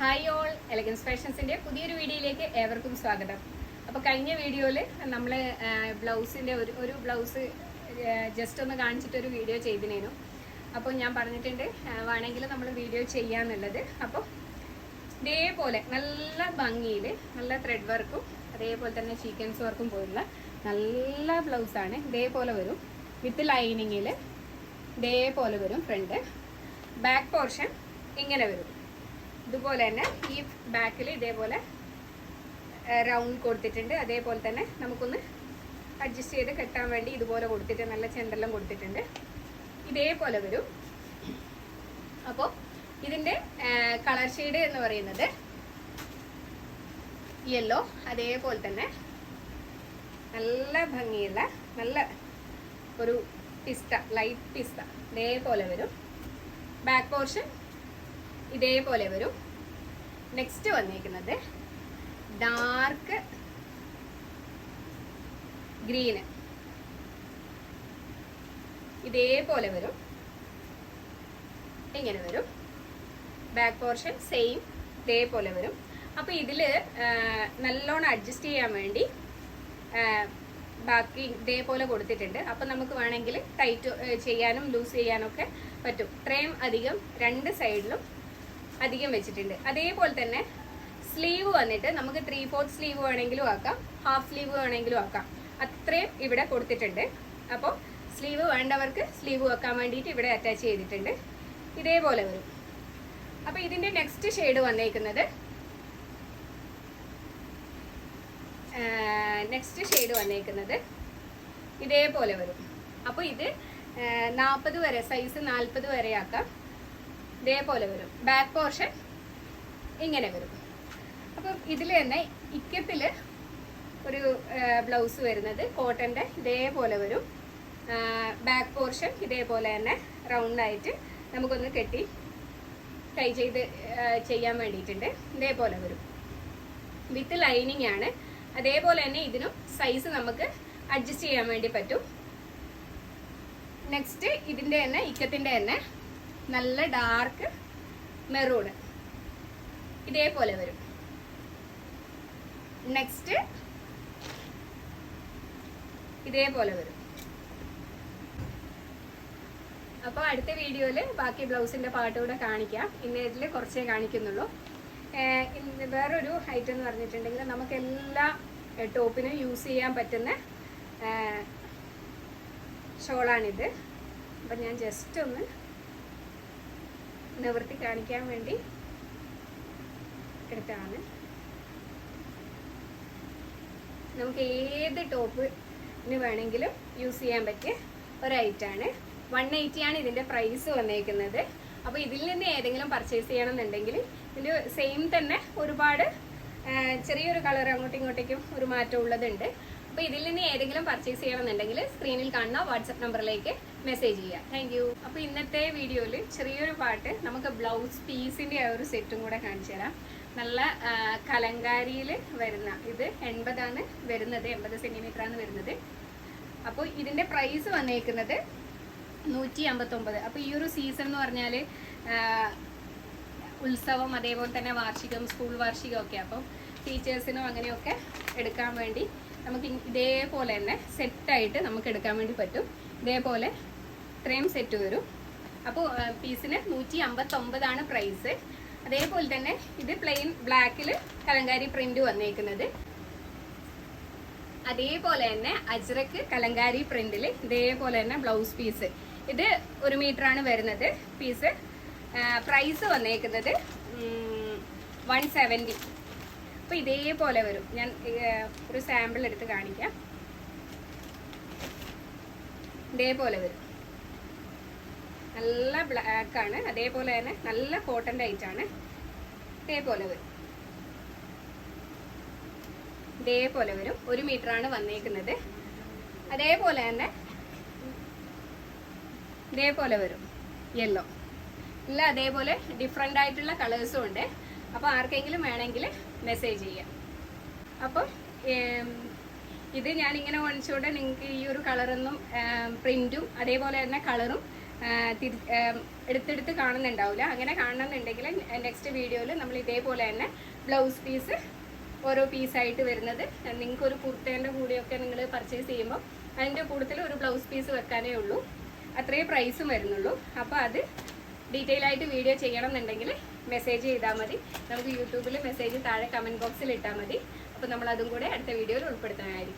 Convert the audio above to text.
Hi all elegance ഫാഷൻസിന്റെ പുതിയൊരു വീഡിയോയിലേക്ക് ഏവർക്കും സ്വാഗതം. അപ്പോൾ കഴിഞ്ഞ വീഡിയോയിൽ നമ്മൾ ബ്ലൗസിന്റെ ഒരു ഒരു ബ്ലൗസ് ജസ്റ്റ് ഒന്ന് കാണിച്ചിട്ടൊരു വീഡിയോ ചെയ്തിനേനു. അപ്പോൾ ഞാൻ പറഞ്ഞിട്ടുണ്ട് വേണമെങ്കിൽ നമ്മൾ വീഡിയോ ചെയ്യാന്നുള്ളത്. അപ്പോൾ ഇതേപോലെ നല്ല ഭംഗിയിൽ നല്ല ത്രെഡ് വർക്കും അതേപോലെ തന്നെ ചീക്കൻസ് വർക്കും പോലുള്ള നല്ല ബ്ലൗസാണ് ഇതേപോലെ വരും. വിത്ത് ലൈനിങ്ങിൽ ഇതേപോലെ വരും ഫ്രണ്ട് ബാക്ക് പോർഷൻ ഇങ്ങനെ വരും. ഇതുപോലെ തന്നെ ഈ ബാക്കിൽ ഇതേപോലെ റൗണ്ട് കൊടുത്തിട്ടുണ്ട്. അതേപോലെ തന്നെ നമുക്കൊന്ന് അഡ്ജസ്റ്റ് ചെയ്ത് കെട്ടാൻ വേണ്ടി ഇതുപോലെ കൊടുത്തിട്ട് നല്ല ചെണ്ടെല്ലാം കൊടുത്തിട്ടുണ്ട്. ഇതേപോലെ വരും. അപ്പോൾ ഇതിന്റെ കളർ ഷെയ്ഡ് എന്ന് പറയുന്നത് യെല്ലോ അതേപോലെ തന്നെ നല്ല ഭംഗിയുള്ള നല്ല ഒരു പിസ്ത ലൈറ്റ് പിസ്ത ഇതേപോലെ വരും. ബാക്ക് പോർഷൻ ഇതേപോലെ വരും. നെക്സ്റ്റ് വന്നിരിക്കുന്നത് ഡാർക്ക് ഗ്രീന് ഇതേപോലെ വരും. ഇങ്ങനെ വരും. ബാക്ക് പോർഷൻ സെയിം ഇതേപോലെ വരും. അപ്പോൾ ഇതിൽ നല്ലോണം അഡ്ജസ്റ്റ് ചെയ്യാൻ വേണ്ടി ബാക്കി ഇതേപോലെ കൊടുത്തിട്ടുണ്ട്. അപ്പം നമുക്ക് വേണമെങ്കിൽ ടൈറ്റ് ചെയ്യാനും ലൂസ് ചെയ്യാനൊക്കെ പറ്റും. ഇത്രയും അധികം രണ്ട് സൈഡിലും അധികം വെച്ചിട്ടുണ്ട്. അതേപോലെ തന്നെ സ്ലീവ് വന്നിട്ട് നമുക്ക് ത്രീ ഫോർത്ത് സ്ലീവ് വേണമെങ്കിലും ആക്കാം. ഹാഫ് സ്ലീവ് വേണമെങ്കിലും ആക്കാം. അത്രയും ഇവിടെ കൊടുത്തിട്ടുണ്ട്. അപ്പോൾ സ്ലീവ് വേണ്ടവർക്ക് സ്ലീവ് വെക്കാൻ വേണ്ടിയിട്ട് ഇവിടെ അറ്റാച്ച് ചെയ്തിട്ടുണ്ട്. ഇതേപോലെ വരും. അപ്പോൾ ഇതിന്റെ നെക്സ്റ്റ് ഷെയ്ഡ് വന്നേക്കുന്നത് നെക്സ്റ്റ് ഷെയ്ഡ് വന്നേക്കുന്നത് ഇതേപോലെ വരും. അപ്പോൾ ഇത് നാൽപ്പത് വരെ സൈസ് നാൽപ്പത് വരെ ആക്കാം. ഇതേപോലെ വരും. ബാക്ക് പോർഷൻ ഇങ്ങനെ വരും. അപ്പം ഇതിൽ തന്നെ ഇക്കത്തിൽ ഒരു ബ്ലൗസ് വരുന്നത് കോട്ടന്റെ ഇതേപോലെ വരും. ബാക്ക് പോർഷൻ ഇതേപോലെ തന്നെ റൗണ്ടായിട്ട് നമുക്കൊന്ന് കെട്ടി ട്രൈ ചെയ്ത് ചെയ്യാൻ വേണ്ടിയിട്ടുണ്ട്. ഇതേപോലെ വരും. വിത്ത് ലൈനിങ് ആണ്. അതേപോലെ തന്നെ ഇതിനും സൈസ് നമുക്ക് അഡ്ജസ്റ്റ് ചെയ്യാൻ വേണ്ടി പറ്റും. നെക്സ്റ്റ് ഇതിന്റെ തന്നെ ഇക്കത്തിന്റെ തന്നെ നല്ല ഡാർക്ക് മെറൂൺ ഇതേപോലെ വരും. നെക്സ്റ്റ് ഇതേപോലെ വരും. അപ്പോൾ അടുത്ത വീഡിയോയിൽ ബാക്കി ബ്ലൗസിന്റെ പാട്ട് കൂടെ കാണിക്കാം. ഇന്ന് ഇതിൽ കുറച്ചേ കാണിക്കുന്നുള്ളൂ. വേറൊരു ഐറ്റം എന്ന് പറഞ്ഞിട്ടുണ്ടെങ്കിൽ നമുക്ക് എല്ലാ ടോപ്പിനും യൂസ് ചെയ്യാൻ പറ്റുന്ന ഷോളാണിത്. അപ്പം ഞാൻ ജസ്റ്റ് ഒന്ന് നിവർത്തി കാണിക്കാൻ വേണ്ടി എടുത്താണ് നമുക്ക് ഏത് ടോപ്പിന് വേണമെങ്കിലും യൂസ് ചെയ്യാൻ പറ്റിയ ഒരു ഐറ്റാണ് വൺ ആണ് ഇതിന്റെ പ്രൈസ് വന്നേക്കുന്നത്. അപ്പോൾ ഇതിൽ നിന്ന് ഏതെങ്കിലും പർച്ചേസ് ചെയ്യണമെന്നുണ്ടെങ്കിൽ ഇതിന്റെ സെയിം തന്നെ ഒരുപാട് ചെറിയൊരു കളർ അങ്ങോട്ടും ഇങ്ങോട്ടേക്കും ഒരു മാറ്റം ഉള്ളതുണ്ട്. അപ്പോൾ ഇതിൽ നിന്ന് ഏതെങ്കിലും പർച്ചേസ് ചെയ്യണമെന്നുണ്ടെങ്കിൽ സ്ക്രീനിൽ കാണുന്ന വാട്സപ്പ് നമ്പറിലേക്ക് മെസ്സേജ് ചെയ്യുക താങ്ക് യു അപ്പോൾ ഇന്നത്തെ വീഡിയോയിൽ ചെറിയൊരു പാട്ട്. നമുക്ക് ബ്ലൗസ് പീസിന്റെ ഒരു സെറ്റും കൂടെ കാണിച്ചു തരാം. നല്ല കലങ്കാരിയിൽ വരുന്ന ഇത് എൺപതാണ് വരുന്നത് എൺപത് ആണ് വരുന്നത്. അപ്പോൾ ഇതിന്റെ പ്രൈസ് വന്നേക്കുന്നത് നൂറ്റി അമ്പത്തൊമ്പത് അപ്പോൾ ഈ ഒരു സീസൺ എന്ന് പറഞ്ഞാൽ ഉത്സവം അതേപോലെ തന്നെ വാർഷികം സ്കൂൾ വാർഷികം ഒക്കെ. അപ്പം ടീച്ചേഴ്സിനും അങ്ങനെയൊക്കെ എടുക്കാൻ വേണ്ടി നമുക്ക് ഇതേപോലെ തന്നെ സെറ്റായിട്ട് നമുക്ക് എടുക്കാൻ വേണ്ടി പറ്റും. ഇതേപോലെ ഇത്രയും സെറ്റ് വരും. അപ്പോൾ പീസിന് നൂറ്റി അമ്പത്തൊമ്പതാണ് പ്രൈസ് അതേപോലെ തന്നെ ഇത് പ്ലെയിൻ ബ്ലാക്കിൽ കലങ്കാരി പ്രിന്റ് വന്നേക്കുന്നത്. അതേപോലെ തന്നെ അജ്രക്ക് കലങ്കാരി പ്രിന്റിൽ ഇതേപോലെ തന്നെ ബ്ലൗസ് പീസ് ഇത് ഒരു മീറ്റർ ആണ് വരുന്നത് പീസ് പ്രൈസ് വന്നേക്കുന്നത് വൺ സെവന്റി അപ്പോൾ ഇതേപോലെ വരും. ഞാൻ ഒരു സാമ്പിൾ എടുത്ത് കാണിക്കാം. ഇതേപോലെ വരും. നല്ല ബ്ലാക്ക് ആണ്. അതേപോലെ തന്നെ നല്ല കോട്ടൺ ആണ്. ഇതേപോലെ വരും. ഇതേപോലെ വരും. ഒരു മീറ്റർ ആണ് വന്നേക്കുന്നത്. അതേപോലെ തന്നെ ഇതേപോലെ വരും. യെല്ലോ ഇല്ല അതേപോലെ ഡിഫറെന്റ് ആയിട്ടുള്ള കളേഴ്സും ഉണ്ട്. അപ്പോൾ ആർക്കെങ്കിലും വേണമെങ്കിൽ മെസ്സേജ് ചെയ്യാം. അപ്പോൾ ഏം, ഞാൻ ഇങ്ങനെ കാണിച്ചുകൊണ്ട് നിങ്ങൾക്ക് ഈ ഒരു കളറൊന്നും പ്രിന്റും അതേപോലെ തന്നെ കളറും എടുത്തെടുത്ത് കാണുന്നുണ്ടാവില്ല. അങ്ങനെ കാണണമെന്നുണ്ടെങ്കിൽ നെക്സ്റ്റ് വീഡിയോയിൽ നമ്മൾ ഇതേപോലെ തന്നെ ബ്ലൗസ് പീസ് ഓരോ പീസായിട്ട് വരുന്നത്. നിങ്ങൾക്ക് ഒരു കുർത്തേന്റെ കൂടെയൊക്കെ നിങ്ങൾ പർച്ചേസ് ചെയ്യുമ്പോൾ അതിന്റെ കൂടുതൽ ഒരു ബ്ലൗസ് പീസ് വെക്കാനേ ഉള്ളൂ. അത്രയേ പ്രൈസും വരുന്നുള്ളൂ. അപ്പോൾ അത് ഡീറ്റെയിൽ ആയിട്ട് വീഡിയോ ചെയ്യണം എന്നുണ്ടെങ്കിൽ മെസ്സേജ് ചെയ്താൽ മതി. നമുക്ക് യൂട്യൂബിൽ മെസ്സേജ് താഴെ കമന്റ് ബോക്സിൽ ഇട്ടാൽ മതി. അപ്പോൾ നമ്മൾ അതും കൂടെ അടുത്ത വീഡിയോയിൽ ഉൾപ്പെടുത്താനായിരിക്കും.